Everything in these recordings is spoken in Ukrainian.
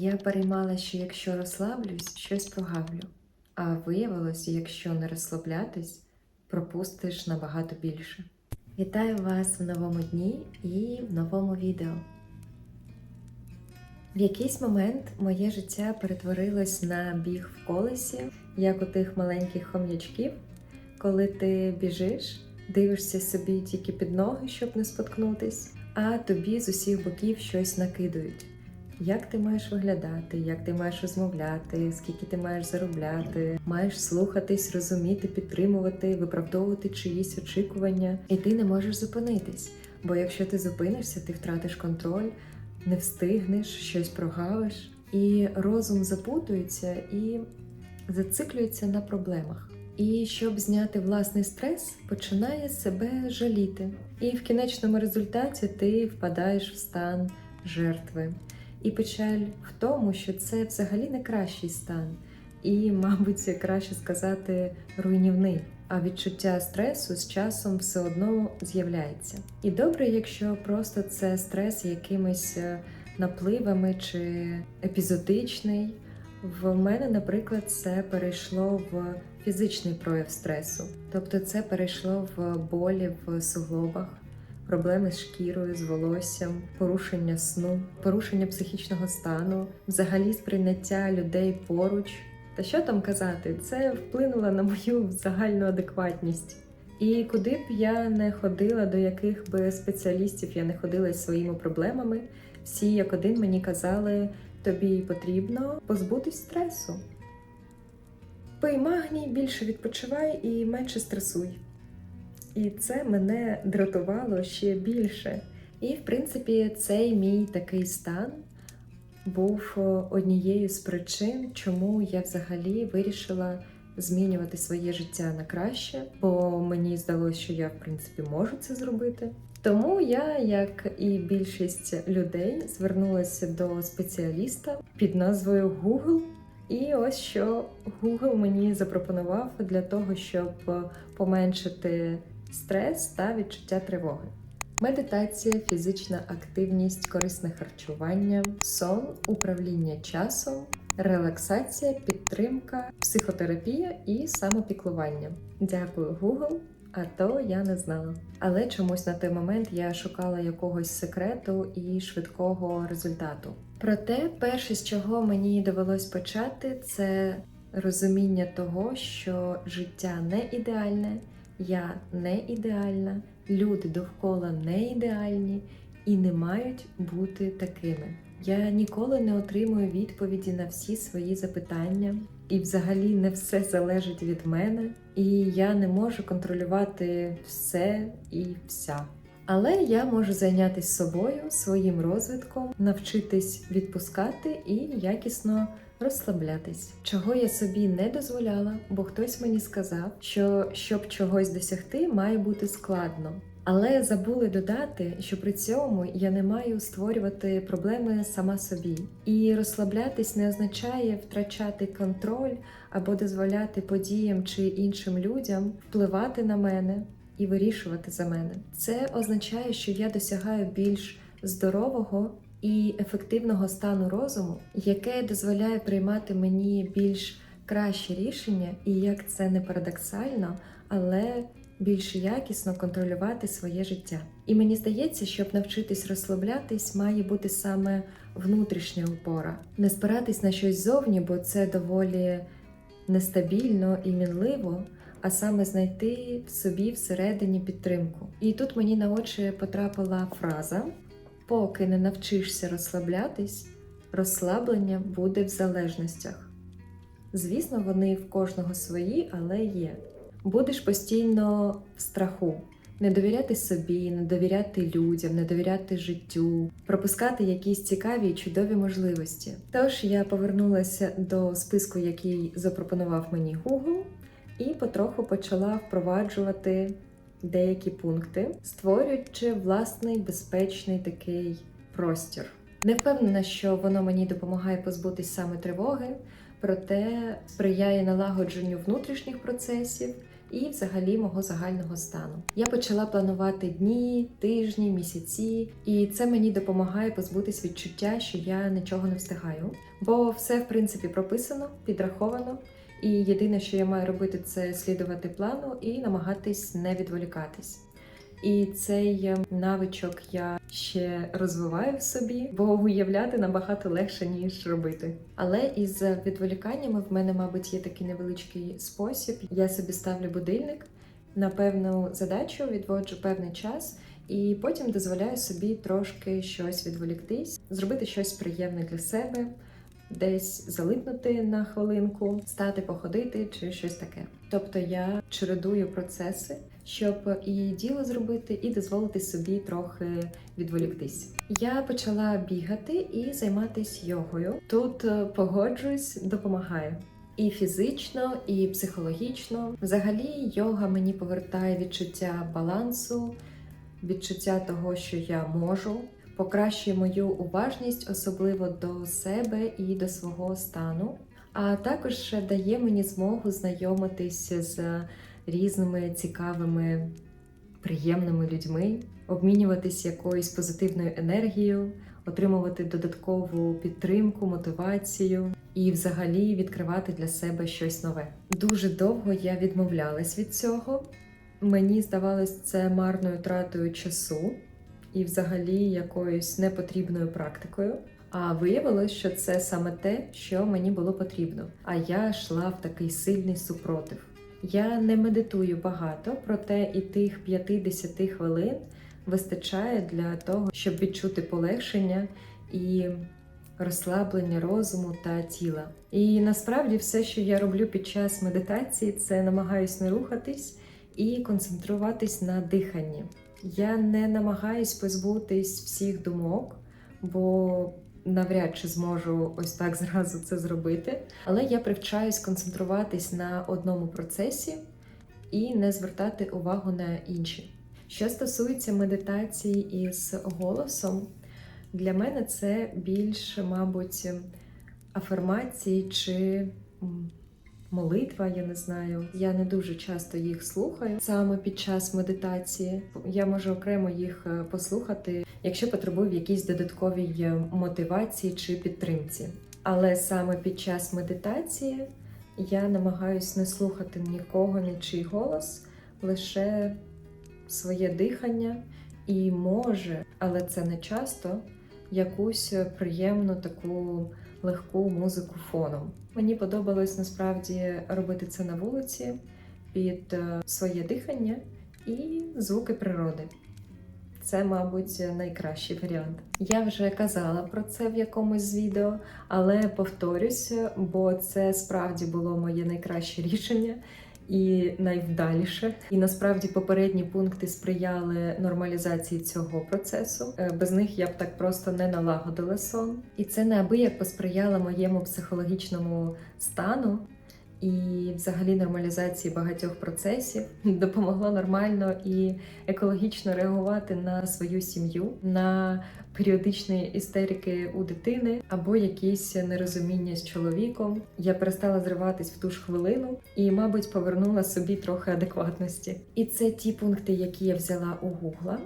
Я переймала, що якщо розслаблюсь, щось прогавлю. А виявилося, якщо не розслаблятись, пропустиш набагато більше. Вітаю вас в новому дні і в новому відео. В якийсь момент моє життя перетворилось на біг в колесі, як у тих маленьких хом'ячків, коли ти біжиш, дивишся собі тільки під ноги, щоб не споткнутись, а тобі з усіх боків щось накидують. Як ти маєш виглядати, як ти маєш розмовляти, скільки ти маєш заробляти, маєш слухатись, розуміти, підтримувати, виправдовувати чиїсь очікування, і ти не можеш зупинитись. Бо якщо ти зупинишся, ти втратиш контроль, не встигнеш, щось прогавиш, і розум запутується і зациклюється на проблемах. І щоб зняти власний стрес, починає себе жаліти. І в кінечному результаті ти впадаєш в стан жертви. І печаль в тому, що це взагалі не кращий стан, і, мабуть, краще сказати, руйнівний. А відчуття стресу з часом все одно з'являється. І добре, якщо просто це стрес якимись е, напливами чи епізодичний. В мене, наприклад, це перейшло в фізичний прояв стресу, тобто це перейшло в болі в суглобах, проблеми з шкірою, з волоссям, порушення сну, порушення психічного стану, взагалі сприйняття людей поруч. Та що там казати, це вплинуло на мою загальну адекватність. І куди б я не ходила, до яких би спеціалістів я не ходила зі своїми проблемами, всі як один мені казали, тобі потрібно позбутись стресу. Пий магній, більше відпочивай і менше стресуй. І це мене дратувало ще більше. І, в принципі, цей мій такий стан був однією з причин, чому я взагалі вирішила змінювати своє життя на краще, бо мені здалося, що я в принципі можу це зробити. Тому я, як і більшість людей, звернулася до спеціаліста під назвою Google. І ось що Google мені запропонував для того, щоб поменшити стрес та відчуття тривоги. Медитація, фізична активність, корисне харчування, сон, управління часом, релаксація, підтримка, психотерапія і самопіклування. Дякую, Google. А то я не знала. Але чомусь на той момент я шукала якогось секрету і швидкого результату. Проте, перше, з чого мені довелось почати, це розуміння того, що життя не ідеальне, я не ідеальна, люди довкола не ідеальні і не мають бути такими. Я ніколи не отримую відповіді на всі свої запитання, і взагалі не все залежить від мене, і я не можу контролювати все і вся. Але я можу зайнятися собою, своїм розвитком, навчитись відпускати і якісно розслаблятись, чого я собі не дозволяла, бо хтось мені сказав, що щоб чогось досягти, має бути складно. Але забули додати, що при цьому я не маю створювати проблеми сама собі. І розслаблятись не означає втрачати контроль або дозволяти подіям чи іншим людям впливати на мене і вирішувати за мене. Це означає, що я досягаю більш здорового і ефективного стану розуму, яке дозволяє приймати мені більш кращі рішення, і як це не парадоксально, але більш якісно контролювати своє життя. І мені здається, щоб навчитись розслаблятись, має бути саме внутрішня опора, не спиратись на щось зовні, бо це доволі нестабільно і мінливо. А саме знайти в собі всередині підтримку. І тут мені на очі потрапила фраза: поки не навчишся розслаблятись, розслаблення буде в залежностях. Звісно, вони в кожного свої, але є. Будеш постійно в страху, не довіряти собі, не довіряти людям, не довіряти життю, пропускати якісь цікаві і чудові можливості. Тож я повернулася до списку, який запропонував мені Google, і потроху почала впроваджувати деякі пункти, створюючи власний безпечний такий простір. Не впевнена, що воно мені допомагає позбутись саме тривоги, проте сприяє налагодженню внутрішніх процесів і взагалі мого загального стану. Я почала планувати дні, тижні, місяці, і це мені допомагає позбутись відчуття, що я нічого не встигаю, бо все в принципі прописано, підраховано. І єдине, що я маю робити, це слідувати плану і намагатись не відволікатись. І цей е, навичок я ще розвиваю в собі, бо уявляти набагато легше ніж робити. Але із відволіканнями в мене, мабуть, є такий невеличкий спосіб. Я собі ставлю будильник на певну задачу, відводжу певний час. І потім дозволяю собі трошки щось відволіктись, зробити щось приємне для себе, десь залипнути на хвилинку, стати походити чи щось таке. Тобто я чередую процеси, щоб і діло зробити, і дозволити собі трохи відволіктись. Я почала бігати і займатися йогою. Тут е, погоджуюсь, допомагає. І фізично, і психологічно. Взагалі, йога мені повертає відчуття балансу, відчуття того, що я можу, покращує мою уважність, особливо до себе і до свого стану. А також дає мені змогу знайомитися з різними цікавими, приємними людьми, обмінюватись якоюсь позитивною енергією, отримувати додаткову підтримку, мотивацію і, взагалі, відкривати для себе щось нове. Дуже довго я відмовлялась від цього. Мені здавалось це марною тратою часу і, взагалі, якоюсь непотрібною практикою. А виявилось, що це саме те, що мені було потрібно. А я йшла в такий сильний супротив. Я не медитую багато, проте і тих 5-10 хвилин вистачає для того, щоб відчути полегшення і розслаблення розуму та тіла. І насправді все, що я роблю під час медитації, це намагаюсь не рухатись і концентруватись на диханні. Я не намагаюсь позбутись всіх думок, бо навряд чи зможу ось так зразу це зробити. Але я привчаюсь концентруватись на одному процесі і не звертати увагу на інші. Що стосується медитації із голосом, для мене це більше, мабуть, афірмації чи молитва, я не знаю. Я не дуже часто їх слухаю саме під час медитації. Я можу окремо їх е, послухати, якщо потребую в якійсь додатковій е, мотивації чи підтримці. Але саме під час медитації я намагаюсь не слухати нікого, нічий голос, лише своє дихання і може, але це не часто, якусь приємну таку легку музику фоном. Мені подобалось насправді робити це на вулиці під е, своє дихання і звуки природи. Це, мабуть, найкращий варіант. Я вже казала про це в якомусь з відео, але повторюся, бо це справді було моє найкраще рішення і найвдаліше. І насправді попередні пункти сприяли нормалізації цього процесу. Е, Без них я б так просто не налагодила сон. І це неабияк посприяло моєму психологічному стану. І, взагалі, нормалізації багатьох процесів допомогло нормально і екологічно реагувати на свою сім'ю, на періодичні істерики у дитини або якісь нерозуміння з чоловіком. Я перестала зриватись в ту ж хвилину і, мабуть, повернула собі трохи адекватності. І це ті пункти, які я взяла у Гугла.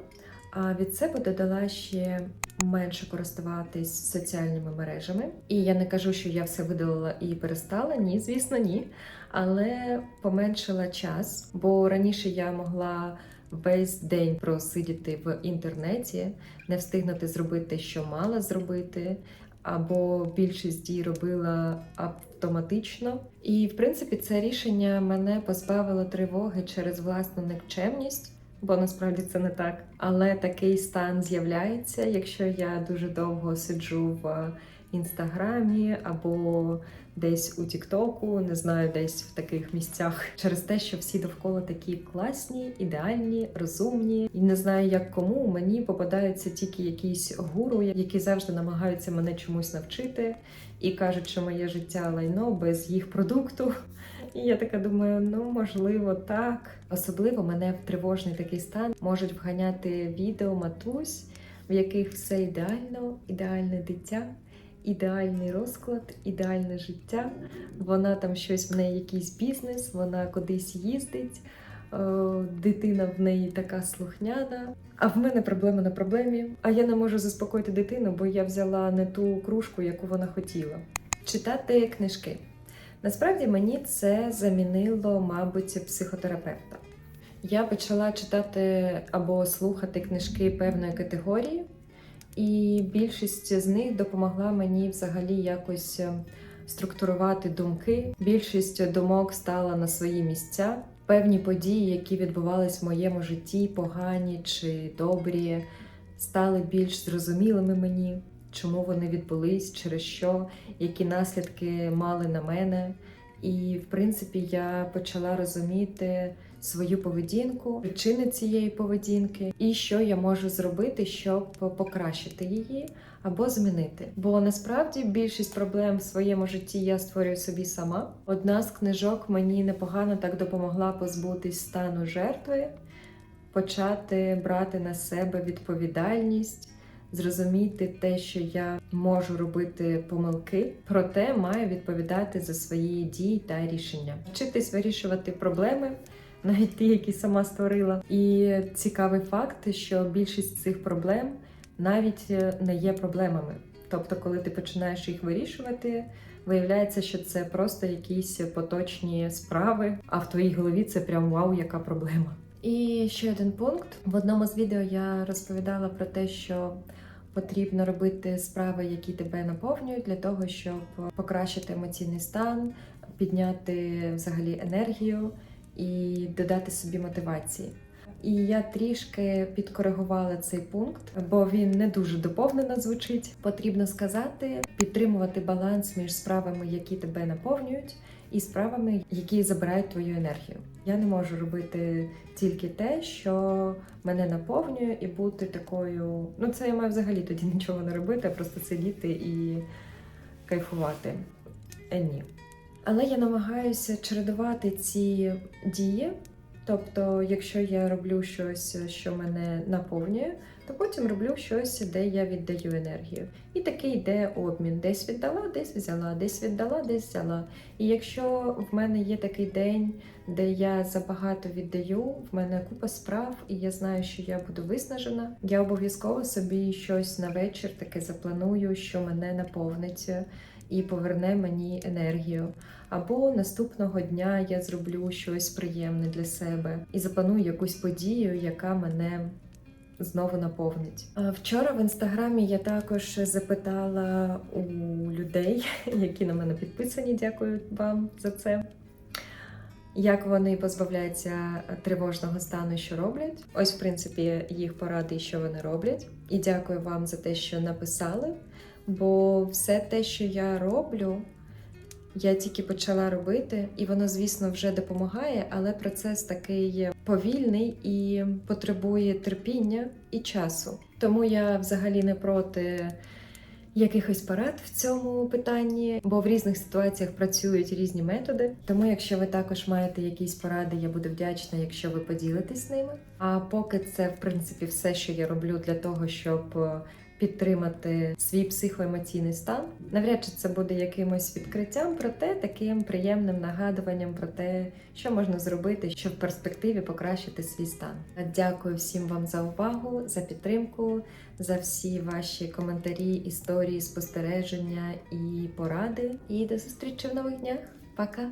А від себе додала ще менше користуватись соціальними мережами. І я не кажу, що я все видалила і перестала. Ні, звісно, ні. Але поменшила час, бо раніше я могла весь день просидіти в інтернеті, не встигнути зробити, що мала зробити. Або більшість дій робила автоматично, і в принципі це рішення мене позбавило тривоги через власну никчемність, бо насправді це не так. Але такий стан з'являється, якщо я дуже довго сиджу в інстаграмі або десь у Тіктоку, не знаю, десь в таких місцях, через те, що всі довкола такі класні, ідеальні, розумні, і не знаю, як кому мені попадаються тільки якісь гуру, які завжди намагаються мене чомусь навчити і кажуть, що моє життя лайно без їх продукту. І я така думаю, ну можливо, так. Особливо мене в тривожний такий стан можуть вганяти відео матусь, в яких все ідеально, ідеальне дитя. Ідеальний розклад, ідеальне життя. Вона там щось в неї якийсь бізнес, вона кудись їздить. е, Дитина в неї така слухняна. А в мене проблема на проблемі. А я не можу заспокоїти дитину, бо я взяла не ту кружку, яку вона хотіла. Читати книжки. Насправді мені це замінило, мабуть, психотерапевта. Я почала читати або слухати книжки певної категорії, і більшість з них допомогла мені взагалі якось е, структурувати думки. Більшість думок стала на свої місця. Певні події, які відбувались в моєму житті, погані чи добрі, стали більш зрозумілими мені, чому вони відбулись, через що, які наслідки мали на мене. І, в принципі, я почала розуміти свою поведінку, причини цієї поведінки, і що я можу зробити, щоб покращити її або змінити. Бо насправді більшість проблем в своєму житті я створюю собі сама. Одна з книжок мені непогано так допомогла позбутись стану жертви, почати брати на себе відповідальність. Зрозуміти те, що я можу робити помилки, проте маю відповідати за свої дії та рішення, вчитись вирішувати проблеми, навіть ті, які сама створила. І цікавий факт, що більшість цих проблем навіть е, не є проблемами. Тобто, коли ти починаєш їх вирішувати, виявляється, що це просто якісь поточні справи, а в твоїй голові це прям вау, яка проблема. І ще один пункт. В одному з відео я розповідала про те, що потрібно робити справи, які тебе наповнюють, для того, щоб покращити емоційний стан, підняти взагалі енергію і додати собі мотивації. І я трішки підкоригувала цей пункт, бо він не дуже доповнено звучить. Потрібно сказати, підтримувати баланс між справами, які тебе наповнюють, і справами, які забирають твою енергію. Я не можу робити тільки те, що мене наповнює, і бути такою. Ну, це я маю взагалі тоді нічого не робити, а просто сидіти і кайфувати. Е, ні. Але я намагаюся чередувати ці дії. Тобто, якщо я роблю щось, що мене наповнює, то потім роблю щось, де я віддаю енергію. І такий йде обмін. Десь віддала, десь взяла, десь віддала, десь взяла. І якщо в мене є такий день, де я забагато віддаю, в мене купа справ, і я знаю, що я буду виснажена, я обов'язково собі щось на вечір таке запланую, що мене наповнить і поверне мені енергію. Або наступного дня я зроблю щось приємне для себе і запланую якусь подію, яка мене знову наповнить. Вчора в інстаграмі я також запитала у людей, які на мене підписані. Дякую вам за це. Як вони позбавляються тривожного стану, що роблять? Ось, в принципі, їх поради, що вони роблять. І дякую вам за те, що написали. Бо все те, що я роблю, я тільки почала робити, і воно, звісно, вже допомагає, але процес такий повільний і потребує терпіння і часу. Тому я взагалі не проти якихось порад в цьому питанні, бо в різних ситуаціях працюють різні методи. Тому, якщо ви також маєте якісь поради, я буду вдячна, якщо ви поділитесь ними. А поки це, в принципі, все, що я роблю для того, щоб е, підтримати свій психоемоційний стан. Навряд чи це буде якимось відкриттям, проте таким приємним нагадуванням про те, що можна зробити, щоб в перспективі покращити свій стан. Дякую всім вам за увагу, за підтримку, за всі ваші коментарі, історії, спостереження і поради. І до зустрічі в нових днях. Пока!